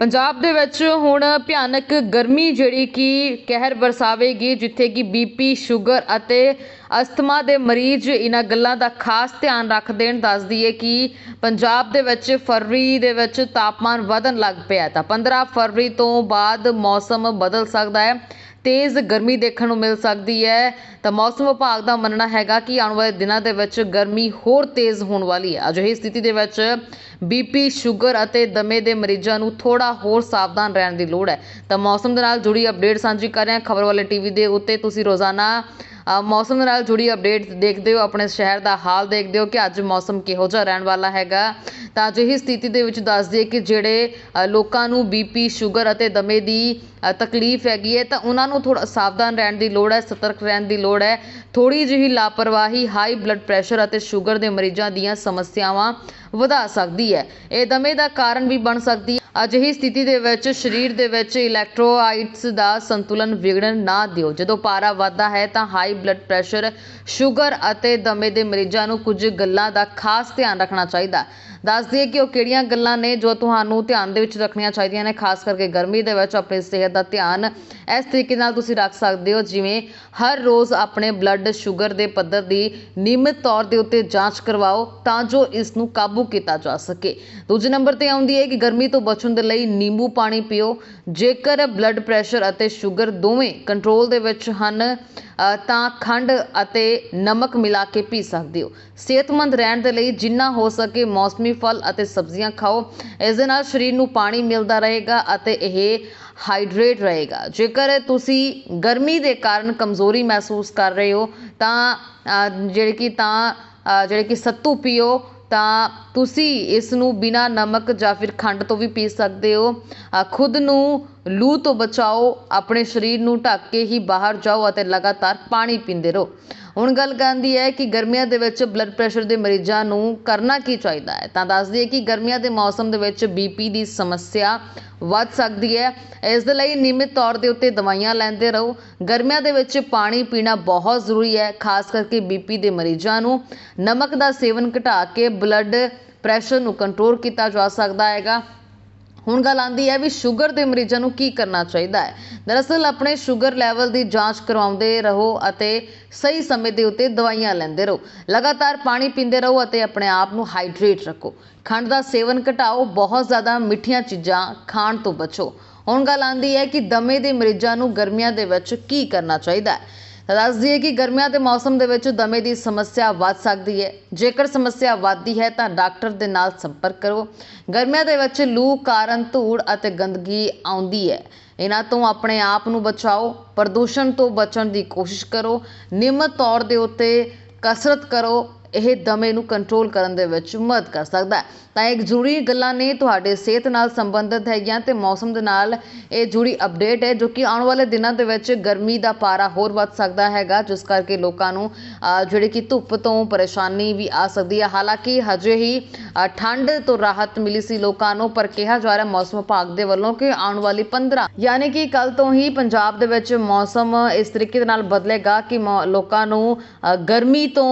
ਪੰਜਾਬ ਦੇ ਵਿੱਚ ਹੁਣ ਭਿਆਨਕ ਗਰਮੀ ਜਿਹੜੀ ਕਿ ਕਹਿਰ ਵਰਸਾਵੇਗੀ, ਜਿੱਥੇ ਕਿ ਬੀਪੀ ਸ਼ੂਗਰ ਅਤੇ ਅਸਥਮਾ ਦੇ ਮਰੀਜ਼ ਇਹਨਾਂ ਗੱਲਾਂ ਦਾ ਖਾਸ ਧਿਆਨ ਰੱਖਦੇ ਦੇਣ, ਦੱਸ ਦਈਏ ਕਿ ਪੰਜਾਬ ਦੇ ਵਿੱਚ ਫਰਵਰੀ ਦੇ ਵਿੱਚ ਤਾਪਮਾਨ ਵਧਣ ਲੱਗ ਪਿਆ ਤਾਂ 15 ਫਰਵਰੀ ਤੋਂ ਬਾਅਦ ਮੌਸਮ ਬਦਲ ਸਕਦਾ ਹੈ। ਤੇਜ਼ ਗਰਮੀ ਦੇਖਣ ਨੂੰ ਮਿਲ ਸਕਦੀ ਹੈ। ਤਾਂ ਮੌਸਮ ਵਿਭਾਗ ਦਾ ਮੰਨਣਾ ਹੈਗਾ ਕਿ ਆਉਣ ਵਾਲੇ ਦਿਨਾਂ ਦੇ ਵਿੱਚ ਗਰਮੀ ਹੋਰ ਤੇਜ਼ ਹੋਣ ਵਾਲੀ ਹੈ। ਅਜਿਹੀ ਸਥਿਤੀ ਦੇ ਵਿੱਚ ਬੀਪੀ ਸ਼ੂਗਰ ਅਤੇ ਦਮੇ ਦੇ ਮਰੀਜ਼ਾਂ ਨੂੰ ਥੋੜਾ ਹੋਰ ਸਾਵਧਾਨ ਰਹਿਣ ਦੀ ਲੋੜ ਹੈ। ਤਾਂ ਮੌਸਮ ਦੇ ਨਾਲ ਜੁੜੀ ਅਪਡੇਟ ਸਾਂਝੀ ਕਰ ਰਹੇ ਹਾਂ। ਖਬਰ ਵਾਲੇ ਟੀਵੀ ਦੇ ਉੱਤੇ ਤੁਸੀਂ ਰੋਜ਼ਾਨਾ ਮੌਸਮ ਨਾਲ ਜੁੜੀ ਅਪਡੇਟ ਦੇਖਦੇ ਹੋ ਆਪਣੇ ਸ਼ਹਿਰ ਦਾ ਹਾਲ ਦੇਖਦੇ ਹੋ ਕਿ ਅੱਜ ਮੌਸਮ ਕਿਹੋ ਜਿਹਾ ਰਹਿਣ ਵਾਲਾ ਹੈਗਾ। ਤਾਂ ਅਜਿਹੀ ਸਥਿਤੀ ਦੇ ਵਿੱਚ ਦੱਸ ਦਈਏ ਕਿ ਜਿਹੜੇ ਲੋਕਾਂ ਨੂੰ ਬੀਪੀ ਸ਼ੂਗਰ ਅਤੇ ਦਮੇ ਦੀ ਤਕਲੀਫ ਹੈਗੀ ਹੈ, ਤਾਂ ਉਹਨਾਂ ਨੂੰ ਥੋੜਾ ਸਾਵਧਾਨ ਰਹਿਣ ਦੀ ਲੋੜ ਹੈ, ਸਤਰਕ ਰਹਿਣ ਦੀ ਲੋੜ ਹੈ। ਥੋੜੀ ਜਿਹੀ ਲਾਪਰਵਾਹੀ ਹਾਈ ਬਲੱਡ ਪ੍ਰੈਸ਼ਰ ਅਤੇ ਸ਼ੂਗਰ ਦੇ ਮਰੀਜ਼ਾਂ ਦੀਆਂ ਸਮੱਸਿਆਵਾਂ ਵਧਾ ਸਕਦੀ ਹੈ। ਇਹ ਦਮੇ ਦਾ ਕਾਰਨ ਵੀ ਬਣ ਸਕਦੀ ਅਜਿਹੀ ਸਥਿਤੀ ਦੇ ਵਿੱਚ ਸਰੀਰ ਦੇ ਵਿੱਚ ਇਲੈਕਟ੍ਰੋਲਾਈਟਸ ਦਾ ਸੰਤੁਲਨ ਵਿਗੜਨ ਨਾ ਦਿਓ। ਜਦੋਂ ਪਾਰਾ ਵੱਧਦਾ ਹੈ ਤਾਂ ਹਾਈ ਬਲੱਡ ਪ੍ਰੈਸ਼ਰ ਸ਼ੂਗਰ ਅਤੇ ਦਮੇ ਦੇ ਮਰੀਜ਼ਾਂ ਨੂੰ ਕੁਝ ਗੱਲਾਂ ਦਾ ਖਾਸ ਧਿਆਨ ਰੱਖਣਾ ਚਾਹੀਦਾ। ਦੱਸ ਦਈਏ ਕਿ ਉਹ ਕਿਹੜੀਆਂ ਗੱਲਾਂ ਨੇ ਜੋ ਤੁਹਾਨੂੰ ਧਿਆਨ ਦੇ ਵਿੱਚ ਰੱਖਣੀਆਂ ਚਾਹੀਦੀਆਂ ਨੇ, ਖਾਸ ਕਰਕੇ ਗਰਮੀ ਦੇ ਵਿੱਚ ਆਪਣੀ ਸਿਹਤ ਦਾ ਧਿਆਨ ਇਸ ਤਰੀਕੇ ਨਾਲ ਤੁਸੀਂ ਰੱਖ ਸਕਦੇ ਹੋ, ਜਿਵੇਂ ਹਰ ਰੋਜ਼ ਆਪਣੇ ਬਲੱਡ ਸ਼ੂਗਰ ਦੇ ਪੱਧਰ ਦੀ ਨਿਯਮਿਤ ਤੌਰ ਦੇ ਉੱਤੇ ਜਾਂਚ ਕਰਵਾਓ ਤਾਂ ਜੋ ਇਸ ਨੂੰ ਕਾਬੂ ਕੀਤਾ ਜਾ ਸਕੇ। ਦੂਜੇ ਨੰਬਰ ਤੇ ਆਉਂਦੀ ਹੈ ਕਿ ਗਰਮੀ ਤੋਂ ਬਚਣ ਦੇ ਲਈ ਨਿੰਬੂ ਪਾਣੀ ਪੀਓ। ਜੇਕਰ ਬਲੱਡ ਪ੍ਰੈਸ਼ਰ ਅਤੇ ਸ਼ੂਗਰ ਦੋਵੇਂ ਕੰਟਰੋਲ ਦੇ ਵਿੱਚ ਹਨ ਤਾਂ ਖੰਡ ਅਤੇ ਨਮਕ ਮਿਲਾ ਕੇ ਪੀ ਸਕਦੇ ਹੋ। ਸਿਹਤਮੰਦ ਰਹਿਣ ਦੇ ਲਈ ਜਿੰਨਾ ਹੋ ਸਕੇ ਮੌਸਮੀ ਫਲ ਅਤੇ ਸਬਜ਼ੀਆਂ ਖਾਓ। ਇਸ ਦੇ ਨਾਲ ਸਰੀਰ ਨੂੰ ਪਾਣੀ ਮਿਲਦਾ ਰਹੇਗਾ ਅਤੇ ਇਹ ਹਾਈਡਰੇਟ ਰਹੇਗਾ। ਜੇਕਰ ਤੁਸੀਂ ਗਰਮੀ ਦੇ ਕਾਰਨ ਕਮਜ਼ੋਰੀ ਮਹਿਸੂਸ ਕਰ ਰਹੇ ਹੋ ਤਾਂ ਅ, ਜਿਹੜੇ ਕਿ ਤਾਂ ਜਿਹੜੇ ਕਿ ਸੱਤੂ ਪੀਓ ਤਾਂ ਤੁਸੀਂ ਇਸ ਨੂੰ ਬਿਨਾਂ ਨਮਕ ਜਾਂ ਫਿਰ ਖੰਡ ਤੋਂ ਵੀ ਪੀ ਸਕਦੇ ਹੋ। ਖੁਦ ਨੂੰ ਲੂ ਤੋਂ ਬਚਾਓ, ਆਪਣੇ ਸਰੀਰ ਨੂੰ ਢੱਕ ਕੇ ਹੀ ਬਾਹਰ ਜਾਓ ਅਤੇ ਲਗਾਤਾਰ ਪਾਣੀ ਪੀਂਦੇ ਰਹੋ। ਹੁਣ ਗੱਲ ਕਰਨ ਦੀ ਹੈ ਕਿ ਗਰਮੀਆਂ ਦੇ ਵਿੱਚ ਬਲੱਡ ਪ੍ਰੈਸ਼ਰ ਦੇ ਮਰੀਜ਼ਾਂ ਨੂੰ ਕਰਨਾ ਕੀ ਚਾਹੀਦਾ ਹੈ? ਤਾਂ ਦੱਸਦੀ ਹੈ ਕਿ ਗਰਮੀਆਂ ਦੇ ਮੌਸਮ ਦੇ ਵਿੱਚ ਬੀਪੀ ਦੀ ਸਮੱਸਿਆ ਵੱਧ ਸਕਦੀ ਹੈ। ਇਸ ਦੇ ਲਈ ਨਿਯਮਿਤ ਤੌਰ ਦੇ ਉੱਤੇ ਦਵਾਈਆਂ ਲੈਂਦੇ ਰਹੋ। ਗਰਮੀਆਂ ਦੇ ਵਿੱਚ ਪਾਣੀ ਪੀਣਾ ਬਹੁਤ ਜ਼ਰੂਰੀ ਹੈ, ਖਾਸ ਕਰਕੇ ਬੀਪੀ ਦੇ ਮਰੀਜ਼ਾਂ ਨੂੰ। ਨਮਕ ਦਾ ਸੇਵਨ ਘਟਾ ਕੇ ਬਲੱਡ ਪ੍ਰੈਸ਼ਰ ਨੂੰ ਕੰਟਰੋਲ ਕੀਤਾ ਜਾ ਸਕਦਾ ਹੈਗਾ। ਹੁਣ ਗੱਲ ਆਂਦੀ ਹੈ ਵੀ ਸ਼ੂਗਰ ਦੇ ਮਰੀਜ਼ਾਂ ਨੂੰ ਕੀ ਕਰਨਾ ਚਾਹੀਦਾ ਹੈ। ਦਰਅਸਲ ਆਪਣੇ ਸ਼ੂਗਰ ਲੈਵਲ ਦੀ ਜਾਂਚ ਕਰਵਾਉਂਦੇ ਰਹੋ ਅਤੇ ਸਹੀ ਸਮੇਂ ਦੇ ਉੱਤੇ ਦਵਾਈਆਂ ਲੈਂਦੇ ਰਹੋ। ਲਗਾਤਾਰ ਪਾਣੀ ਪੀਂਦੇ ਰਹੋ ਅਤੇ ਆਪਣੇ ਆਪ ਨੂੰ ਹਾਈਡਰੇਟ ਰੱਖੋ। ਖੰਡ ਦਾ ਸੇਵਨ ਘਟਾਓ, ਬਹੁਤ ਜ਼ਿਆਦਾ ਮਿੱਠੀਆਂ ਚੀਜ਼ਾਂ ਖਾਣ ਤੋਂ ਬਚੋ। ਹੁਣ ਗੱਲ ਆਂਦੀ ਹੈ ਕਿ ਦਮੇ ਦੇ ਮਰੀਜ਼ਾਂ ਨੂੰ ਗਰਮੀਆਂ ਦੇ ਵਿੱਚ ਕੀ ਕਰਨਾ ਚਾਹੀਦਾ ਹੈ। ਦੱਸ ਦਈਏ ਕਿ ਗਰਮੀਆਂ ਦੇ ਮੌਸਮ ਦੇ ਵਿੱਚ ਦਮੇ ਦੀ ਸਮੱਸਿਆ ਵੱਧ ਸਕਦੀ ਹੈ। ਜੇਕਰ ਸਮੱਸਿਆ ਵੱਧਦੀ ਹੈ ਤਾਂ ਡਾਕਟਰ ਦੇ ਨਾਲ ਸੰਪਰਕ ਕਰੋ। ਗਰਮੀਆਂ ਦੇ ਵਿੱਚ ਲੂ ਕਾਰਨ ਧੂੜ ਅਤੇ ਗੰਦਗੀ ਆਉਂਦੀ ਹੈ। ਇਹਨਾਂ ਤੋਂ ਆਪਣੇ ਆਪ ਨੂੰ ਬਚਾਓ, ਪ੍ਰਦੂਸ਼ਣ ਤੋਂ ਬਚਣ ਦੀ ਕੋਸ਼ਿਸ਼ ਕਰੋ। ਨਿਯਮਤ ਤੌਰ ਦੇ ਉੱਤੇ ਕਸਰਤ ਕਰੋ। ਇਹ ਦਮੇ ਨੂੰ ਕੰਟਰੋਲ ਕਰਨ ਦੇ ਵਿੱਚ ਮਦਦ ਕਰ ਸਕਦਾ ਤਾਂ ਇਹ ਜ਼ਰੂਰੀ ਗੱਲਾਂ ਨੇ ਤੁਹਾਡੇ ਸਿਹਤ ਨਾਲ ਸੰਬੰਧਿਤ ਹੈਗੀਆਂ ਤੇ ਮੌਸਮ ਦੇ ਨਾਲ ਇਹ ਜੁੜੀ ਅਪਡੇਟ ਹੈ ਜੋ ਕਿ ਆਉਣ ਵਾਲੇ ਦਿਨਾਂ ਦੇ ਵਿੱਚ ਗਰਮੀ ਦਾ ਪਾਰਾ ਹੋਰ ਵੱਧ ਸਕਦਾ ਹੈਗਾ ਜਿਸ ਕਰਕੇ ਲੋਕਾਂ ਨੂੰ ਅਹ, ਜਿਹੜੇ ਕਿ ਧੁੱਪ ਤੋਂ ਪਰੇਸ਼ਾਨੀ ਵੀ ਆ ਸਕਦੀ ਹੈ। ਹਾਲਾਂਕਿ ਹਜੇ ਹੀ ਠੰਡ ਤੋਂ ਰਾਹਤ ਮਿਲੀ ਸੀ ਲੋਕਾਂ ਨੂੰ ਪਰ ਕਿਹਾ ਜਾ ਰਿਹਾ ਮੌਸਮ ਵਿਭਾਗ ਦੇ ਵੱਲੋਂ ਕਿ ਆਉਣ ਵਾਲੀ 15 ਯਾਨੀ ਕਿ ਕੱਲ ਤੋਂ ਹੀ ਪੰਜਾਬ ਦੇ ਵਿੱਚ ਮੌਸਮ ਇਸ ਤਰੀਕੇ ਦੇ ਨਾਲ ਬਦਲੇਗਾ ਕਿ ਮੌ- ਲੋਕਾਂ ਨੂੰ ਗਰਮੀ ਤੋਂ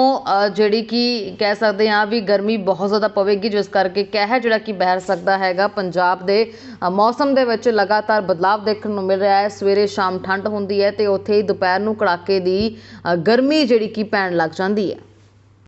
ਜਿਹੜੀ ਕਿ ਕਹਿ ਸਕਦੇ ਹਾਂ ਵੀ ਗਰਮੀ ਬਹੁਤ ਜ਼ਿਆਦਾ ਪਵੇਗੀ, ਜਿਸ ਕਰਕੇ ਕਹਿਰ ਜਿਹੜਾ ਕਿ ਬਹਿ ਸਕਦਾ ਹੈਗਾ, ਪੰਜਾਬ ਦੇ ਮੌਸਮ ਦੇ ਵਿੱਚ ਲਗਾਤਾਰ ਬਦਲਾਵ ਦੇਖਣ ਨੂੰ ਮਿਲ ਰਿਹਾ ਹੈ। ਸਵੇਰੇ ਸ਼ਾਮ ਠੰਡ ਹੁੰਦੀ ਹੈ ਅਤੇ ਉੱਥੇ ਹੀ ਦੁਪਹਿਰ ਨੂੰ ਕੜਾਕੇ ਦੀ ਗਰਮੀ ਜਿਹੜੀ ਕਿ ਪੈਣ ਲੱਗ ਜਾਂਦੀ ਹੈ।